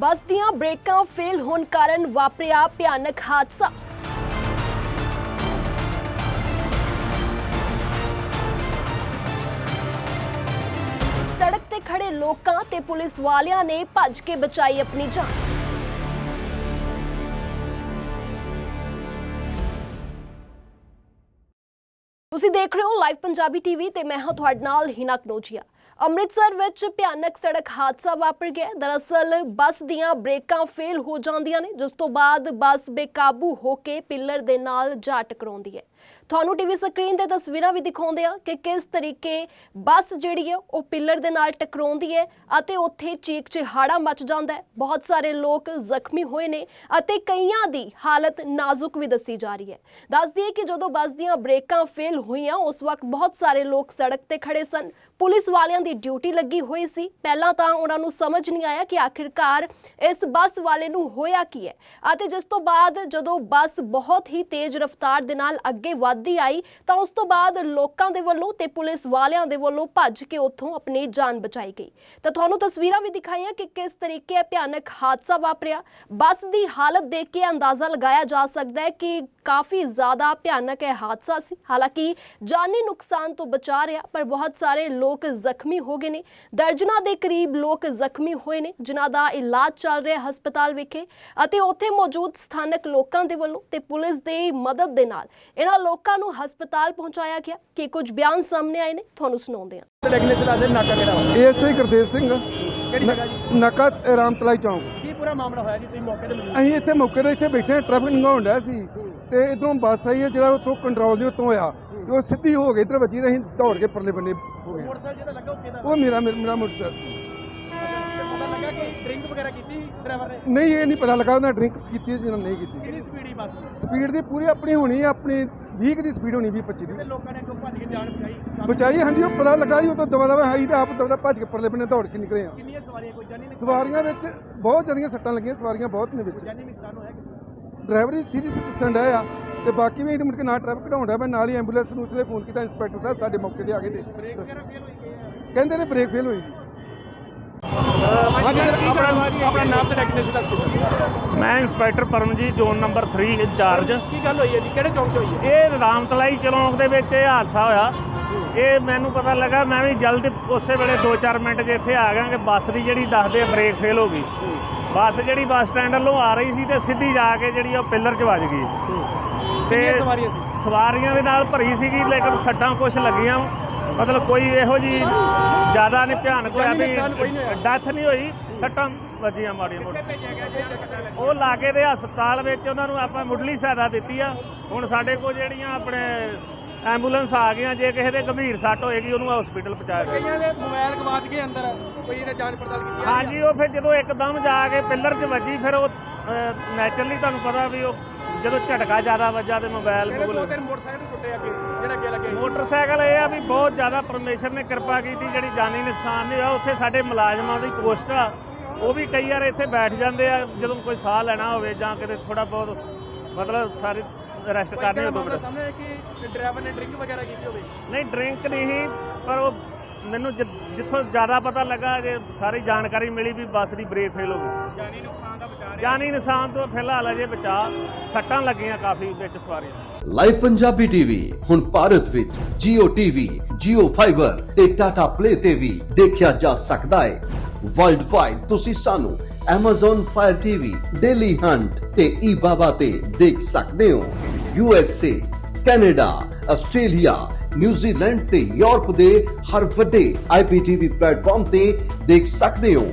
ਬੱਸ ਦੀਆਂ ਬ੍ਰੇਕਾਂ ਫੇਲ ਹੋਣ ਕਾਰਨ ਵਾਪਰਿਆ ਭਿਆਨਕ ਹਾਦਸਾ। ਸੜਕ ਤੇ ਖੜੇ ਲੋਕਾਂ ਤੇ ਪੁਲਿਸ ਵਾਲਿਆਂ ਨੇ ਭੱਜ ਕੇ ਬਚਾਈ ਆਪਣੀ ਜਾਨ। ਤੁਸੀਂ ਦੇਖ ਰਹੇ ਹੋ ਲਾਈਵ ਪੰਜਾਬੀ ਟੀਵੀ ਤੇ ਮੈਂ ਹਾਂ ਤੁਹਾਡੇ ਨਾਲ ਹਿਨਾ ਕਨੋਜੀਆ। ਅੰਮ੍ਰਿਤਸਰ ਵਿੱਚ ਭਿਆਨਕ ਸੜਕ ਹਾਦਸਾ ਵਾਪਰ ਗਿਆ ਦਰਅਸਲ ਬੱਸ ਦੀਆਂ ਬ੍ਰੇਕਾਂ ਫੇਲ ਹੋ ਜਾਂਦੀਆਂ ਨੇ, ਜਿਸ ਤੋਂ ਬਾਅਦ ਬੱਸ ਬੇਕਾਬੂ ਹੋ ਕੇ ਪਿੱਲਰ ਦੇ ਨਾਲ ਜਾ ਟਕਰਾਉਂਦੀ ਹੈ। ਤੁਹਾਨੂੰ ਟੀਵੀ ਸਕਰੀਨ ਤੇ ਤਸਵੀਰਾਂ ਵੀ ਦਿਖਾਉਂਦੇ ਆ ਕਿ ਕਿਸ ਤਰੀਕੇ ਬੱਸ ਜਿਹੜੀ ਹੈ ਉਹ ਪਿੱਲਰ ਦੇ ਨਾਲ ਟਕਰਾਉਂਦੀ ਹੈ ਅਤੇ ਉੱਥੇ ਚੀਕ ਚਿਹਾੜਾ ਮਚ ਜਾਂਦਾ ਹੈ। ਬਹੁਤ ਸਾਰੇ ਲੋਕ ਜ਼ਖਮੀ ਹੋਏ ਨੇ ਅਤੇ ਕਈਆਂ ਦੀ ਹਾਲਤ ਨਾਜ਼ੁਕ ਵੀ ਦੱਸੀ ਜਾ ਰਹੀ ਹੈ। ਦੱਸ ਦਈਏ ਕਿ ਜਦੋਂ ਬੱਸ ਦੀਆਂ ਬ੍ਰੇਕਾਂ ਫੇਲ ਹੋਈਆਂ, ਉਸ ਵਕਤ ਬਹੁਤ ਸਾਰੇ ਲੋਕ ਸੜਕ ਤੇ ਖੜੇ ਸਨ। ਪੁਲਿਸ ਵਾਲਿਆਂ ਦੀ ਡਿਊਟੀ ਲੱਗੀ ਹੋਈ ਸੀ। ਪਹਿਲਾਂ ਤਾਂ ਉਹਨਾਂ ਨੂੰ ਸਮਝ ਨਹੀਂ ਆਇਆ ਕਿ ਆਖਿਰਕਾਰ ਇਸ ਬੱਸ ਵਾਲੇ ਨੂੰ ਹੋਇਆ ਕੀ ਹੈ ਅਤੇ ਜਿਸ ਤੋਂ ਬਾਅਦ ਜਦੋਂ ਬੱਸ ਬਹੁਤ ਹੀ ਤੇਜ਼ ਰਫ਼ਤਾਰ ਦੇ ਨਾਲ ਅੱਗੇ ਵੱਧਦੀ ਆਈ, ਤਾਂ ਉਸ ਤੋਂ ਬਾਅਦ ਲੋਕਾਂ ਦੇ ਵੱਲੋਂ ਤੇ ਪੁਲਿਸ ਵਾਲਿਆਂ ਦੇ ਵੱਲੋਂ ਭੱਜ ਕੇ ਉੱਥੋਂ ਆਪਣੀ ਜਾਨ ਬਚਾਈ ਗਈ। ਤਾਂ ਤੁਹਾਨੂੰ ਤਸਵੀਰਾਂ ਵੀ ਦਿਖਾਈਆਂ ਕਿ ਕਿਸ ਤਰੀਕੇ ਇਹ ਭਿਆਨਕ ਹਾਦਸਾ ਵਾਪਰਿਆ। ਬੱਸ ਦੀ ਹਾਲਤ ਦੇਖ ਕੇ ਅੰਦਾਜ਼ਾ ਲਗਾਇਆ ਜਾ ਸਕਦਾ ਹੈ ਕਿ ਕਾਫੀ ਜ਼ਿਆਦਾ ਭਿਆਨਕ ਇਹ ਹਾਦਸਾ ਸੀ। ਹਾਲਾਂਕਿ ਜਾਨੀ ਨੁਕਸਾਨ ਤੋਂ ਬਚਾ ਰਿਹਾ, ਪਰ ਬਹੁਤ ਸਾਰੇ ਲੋਕ ਜ਼ਖਮੀ ਹੋ ਗਏ ਨੇ। ਦਰਜਨਾਂ ਦੇ ਕਰੀਬ ਲੋਕ ਜ਼ਖਮੀ ਹੋਏ ਨੇ, ਜਿਨ੍ਹਾਂ ਦਾ ਇਲਾਜ ਚੱਲ ਰਿਹਾ ਹਸਪਤਾਲ ਵਿਖੇ ਅਤੇ ਉੱਥੇ ਮੌਜੂਦ ਸਥਾਨਕ ਲੋਕਾਂ ਦੇ ਵੱਲੋਂ ਤੇ ਪੁਲਿਸ ਦੇ ਮਦਦ ਦੇ ਨਾਲ। ਇਹਨਾਂ ਲੋਕਾਂ ਨੂੰ ਹਸਪਤਾਲ ਪਹੁੰਚਾਇਆ ਗਿਆ ਕਿ ਕੁਝ ਬਿਆਨ ਸਾਹਮਣੇ ਆਏ ਨੇ ਤੁਹਾਨੂੰ ਸੁਣਾਉਂਦੇ ਹਾਂ। ਰੈਗੂਲੇਸ਼ਨ ਲਾ ਦੇ ਨਾਕਾ ਕਿਹੜਾ ਵਾ? ਏਐਸਆਈ ਗੁਰਦੇਵ ਸਿੰਘ। ਕਿਹੜੀ ਜਗ੍ਹਾ ਜੀ? ਨਕਾ ਰਾਮਤਲਾਈ ਚੌਂਕ। ਕੀ ਪੂਰਾ ਮਾਮਲਾ ਹੋਇਆ ਜੀ? ਤੁਸੀਂ ਮੌਕੇ ਤੇ ਮੌਜੂਦ ਅਸੀਂ ਇੱਥੇ ਮੌਕੇ ਤੇ ਇੱਥੇ ਬੈਠੇ ਹਾਂ ਟ੍ਰੈਫਿਕ ਨਿਗਾਉਣ ਡਿਆ ਸੀ। ਤੇ ਇਧਰੋਂ ਬੱਸ ਆਈ ਹੈ ਜਿਹੜਾ ਉੱਥੋਂ ਕੰਟਰੋਲ ਦੇ ਉੱਤੋਂ ਹੋਇਆ। ਤੇ ਉਹ ਸਿੱਧੀ ਹੋ ਗਈ ਇੱਧਰ ਵੱਜੀ ਤੇ ਅਸੀਂ ਦੌੜ ਕੇ ਪਰਲੇ ਬੰਨੇ ਹੋ ਗਏ। ਮੋਟਰਸਾਈਕਲ ਜਿਹਦਾ ਲੱਗਾ ਉਹ ਕਿਹਦਾ? ਉਹ ਮੇਰਾ ਮੇਰਾ ਮੇਰਾ ਮੋਟਰਸਾਈਕਲ ਡਰਿੰਕ ਵਗੈਰਾ ਕੀਤੀ ਡਰਾਈਵਰ ਨੇ? ਨਹੀਂ ਇਹ ਨਹੀਂ ਪਤਾ ਲੱਗਾ ਉਹਨਾਂ ਡਰਿੰਕ ਕੀਤੀ ਜਾਂ ਨਹੀਂ ਕੀਤੀ। ਕਿੰਨੀ ਸਪੀਡ ਹੀ ਬੱਸ? ਦੀ? ਸਪੀਡ ਦੀ ਪੂਰੀ ਆਪਣੀ ਹੋਣੀ ਹੈ ਆਪਣੀ 20 ਕੁ ਦੀ ਸਪੀਡ ਹੋਣੀ 20 25 ਤੇ ਦੀ ਲੋਕਾਂ ਨੇ ਅੱਗੋਂ ਭੱਜ ਕੇ ਜਾਨ ਬਚਾਈ? ਬਚਾਈ ਹਾਂਜੀ ਉਹ ਪਤਾ ਲੱਗਾ ਜੀ ਉਹ ਤੋਂ ਦਵਾ ਦਵਾ ਆਈ ਤੇ ਆਪ ਦਵਾ ਭੱਜ ਕੇ ਪਰਲੇ ਬੰਨੇ ਦੌੜ ਕੇ ਨਿਕਲੇ ਆ। ਕਿੰਨੀਆਂ ਸਵਾਰੀਆਂ ਕੋਈ ਜਾਨੀ ਨੁਕਸਾਨ? ਸਵਾਰੀਆਂ ਵਿੱਚ ਬਹੁਤ ਜ਼ਿਆਦੀਆਂ ਸੱਟਾਂ ਲੱਗੀਆਂ ਸਵਾਰੀਆਂ ਬਹੁਤ ਨੇ ਵਿੱਚ। ਜਾਨੀ ਨੁਕਸਾਨ ਹੋਇਆ ਕਿਸੇ ਡਰਾਈਵਰ ਹੀ ਸੀਰੀਅਸ ਡਿਆ ਆ ਤੇ ਬਾਕੀ ਵੀ ਇਹਦੇ ਮੁੜ ਕੇ ਨਾ ਟ੍ਰੈਫਿਕ ਡਿਆ ਮੈਂ ਨਾਲ ਹੀ ਐਂਬੂਲੈਂਸ ਨੂੰ ਉਸਲੇ ਫੋਨ ਕੀਤਾ ਇੰਸਪੈਕਟਰ ਸਾਹਿਬ ਸਾਡੇ ਮੌਕੇ ਤੇ ਆ ਗਏ ਤੇ। ਬ੍ਰੇਕ ਵਗੈਰਾ ਫੇਲ ਹੋਈ ਗਈ ਹੈ? ਕਹਿੰਦੇ ਨੇ ਬ੍ਰੇਕ ਫੇਲ ਹੋਈ। ਜੀ ਆਪਣਾ ਆਪਣਾ ਨਾਮ ਤੇ ਡੈਕਨੇਸ਼ਨ ਦੱਸ ਦਿਓ। ਮੈਂ inspector Paramjeet zone number 3 incharge ਕੀ ਗੱਲ ਹੋਈ ਹੈ ਜੀ? ਕਿਹੜੇ ਚੌਂਕ 'ਚ ਹੋਈ ਹੈ? ਇਹ ਰਾਮਤਲਾਈ ਚੌਂਕ ਦੇ ਵਿੱਚ ਇਹ ਹਾਦਸਾ ਹੋਇਆ। ਇਹ ਮੈਨੂੰ ਪਤਾ ਲੱਗਾ ਮੈਂ ਵੀ ਜਲਦ ਉਸੇ ਵੇਲੇ 2-4 ਮਿੰਟ 'ਚ ਇੱਥੇ ਆ ਗਿਆ ਕਿ ਬੱਸ ਦੀ ਜਿਹੜੀ ਦੱਸਦੇ ਬ੍ਰੇਕ ਫੇਲ ਹੋ ਗਈ। ਬੱਸ ਜਿਹੜੀ ਬੱਸ ਸਟੈਂਡ ਵੱਲੋਂ ਆ ਰਹੀ ਸੀ ਤੇ ਸਿੱਧੀ ਜਾ ਕੇ ਜਿਹੜੀ ਉਹ ਪਿੱਲਰ 'ਚ ਵੱਜ ਗਈ। ਤੇ ਸਵਾਰੀਆਂ ਦੇ ਨਾਲ ਭਰੀ ਸੀਗੀ ਲੇਕਿਨ ਸੱਟਾਂ ਕੁਝ ਲੱਗੀਆਂ। ਮਤਲਬ ਕੋਈ ਇਹੋ ਜੀ ਜ਼ਿਆਦਾ ਨਹੀਂ ਭਿਆਨਕ ਹੋਇਆ ਵੀ। ਡੈਥ ਨਹੀਂ ਹੋਈ ਸੱਟਾਂ ਵੱਜੀਆਂ ਮਾੜੀਆਂ ਮੋਟੀਆਂ। ਉਹ ਲਾਗੇ ਦੇ ਹਸਪਤਾਲ ਵਿੱਚ ਉਹਨਾਂ ਨੂੰ ਆਪਾਂ ਮੁੱਢਲੀ ਸਹਾਇਤਾ ਦਿੱਤੀ ਆ। ਹੁਣ ਸਾਡੇ ਕੋਲ ਜਿਹੜੀਆਂ ਆਪਣੇ ਐਂਬੂਲੈਂਸ ਆ ਗਈਆਂ ਜੇ ਕਿਸੇ ਦੇ ਗੰਭੀਰ ਸੱਟ ਹੋਏਗੀ ਉਹਨੂੰ ਹਸਪੀਟਲ ਪਹੁੰਚਾਇਆ ਕਈਆਂ ਦੇ ਮੋਬਾਈਲ ਗਵਾਚ ਗਏ ਅੰਦਰ ਕੋਈ ਇਹਨੇ ਜਾਂਚ ਪੜਤਾਲ ਕੀਤੀ ਹਾਂਜੀ ਉਹ ਫਿਰ ਜਦੋਂ ਇੱਕਦਮ ਜਾ ਕੇ ਪਿੱਲਰ 'ਚ ਵੱਜੀ ਫਿਰ ਉਹ ਨੈਚੁਰਲੀ ਤੁਹਾਨੂੰ ਪਤਾ ਵੀ ਉਹ ਜਦੋਂ ਝਟਕਾ ਜ਼ਿਆਦਾ ਵੱਜਾ ਤੇ ਮੋਬਾਈਲ ਦੋ ਤਿੰਨ ਮੋਟਰਸਾਈਕਲ ਟੁੱਟੇ ਅੱਗੇ ਜਿਹੜਾ ਅੱਗੇ ਲੱਗੇ। ਮੋਟਰਸਾਈਕਲ ਇਹ ਆ ਵੀ ਬਹੁਤ ਜ਼ਿਆਦਾ ਪਰਮੇਸ਼ਰ ਨੇ ਕਿਰਪਾ ਕੀਤੀ ਜਿਹੜੀ ਜਾਨੀ ਨੁਕਸਾਨ ਨਹੀਂ ਹੋਇਆ ਉੱਥੇ ਸਾਡੇ ਮੁਲਾਜ਼ਮਾਂ ਦੀ ਪੋਸਟ ਆ। ਉਹ ਵੀ ਕਈ ਵਾਰ ਇੱਥੇ ਬੈਠ ਜਾਂਦੇ ਆ ਜਦੋਂ ਕੋਈ ਸਾਹ ਲੈਣਾ ਹੋਵੇ ਜਾਂ ਕਿਤੇ ਥੋੜਾ ਬਹੁਤ ਮਤਲਬ ਸਾਰੀ ਰੈਸਟ ਕਰਨੀ ਹੋਵੇ ਸਾਹਮਣੇ ਹੈ ਕਿ ਡਰਾਈਵਰ ਨੇ ਡਰਿੰਕ ਵਗੈਰਾ ਕੀਤੀ ਹੋਵੇ? ਨਹੀਂ ਡਰਿੰਕ ਨਹੀਂ ਪਰ ਉਹ ਮੈਨੂੰ ਜਿੱਥੋਂ ਜ਼ਿਆਦਾ ਪਤਾ ਲੱਗਾ ਜੇ ਸਾਰੀ ਜਾਣਕਾਰੀ ਮਿਲੀ ਵੀ ਬੱਸ ਦੀ ਬ੍ਰੇਕ ਫੇਲ ਹੋ ਗਈ। ਜਾਨੀ ਨੁਕਸਾਨ ਦਾ ਜਾਨੀ ਨੁਕਸਾਨ ਤੋਂ ਫਿਲਹਾਲ ਅਜੇ ਬਚਾ ਸੱਟਾਂ ਲੱਗੀਆਂ ਕਾਫੀ ਵਿੱਚ ਸਵਾਰੀਆਂ ਲਾਈਵ ਪੰਜਾਬੀ ਟੀਵੀ ਹੁਣ ਭਾਰਤ ਵਿੱਚ Jio TV, Jio Fiber ਤੇ Tata Play ਤੇ ਵੀ ਦੇਖਿਆ ਜਾ ਸਕਦਾ ਹੈ। ਵਰਲਡ ਵਾਈਡ ਤੁਸੀਂ ਸਾਨੂੰ Amazon Fire TV, Daily Hunt ਤੇ eBaba ਤੇ ਦੇਖ ਸਕਦੇ ਹੋ। USA, Canada, Australia, New Zealand ਤੇ ਯੂਰਪ ਦੇ ਹਰ ਵੱਡੇ IPTV ਪਲੇਟਫਾਰਮ ਤੇ ਦੇਖ ਸਕਦੇ ਹੋ।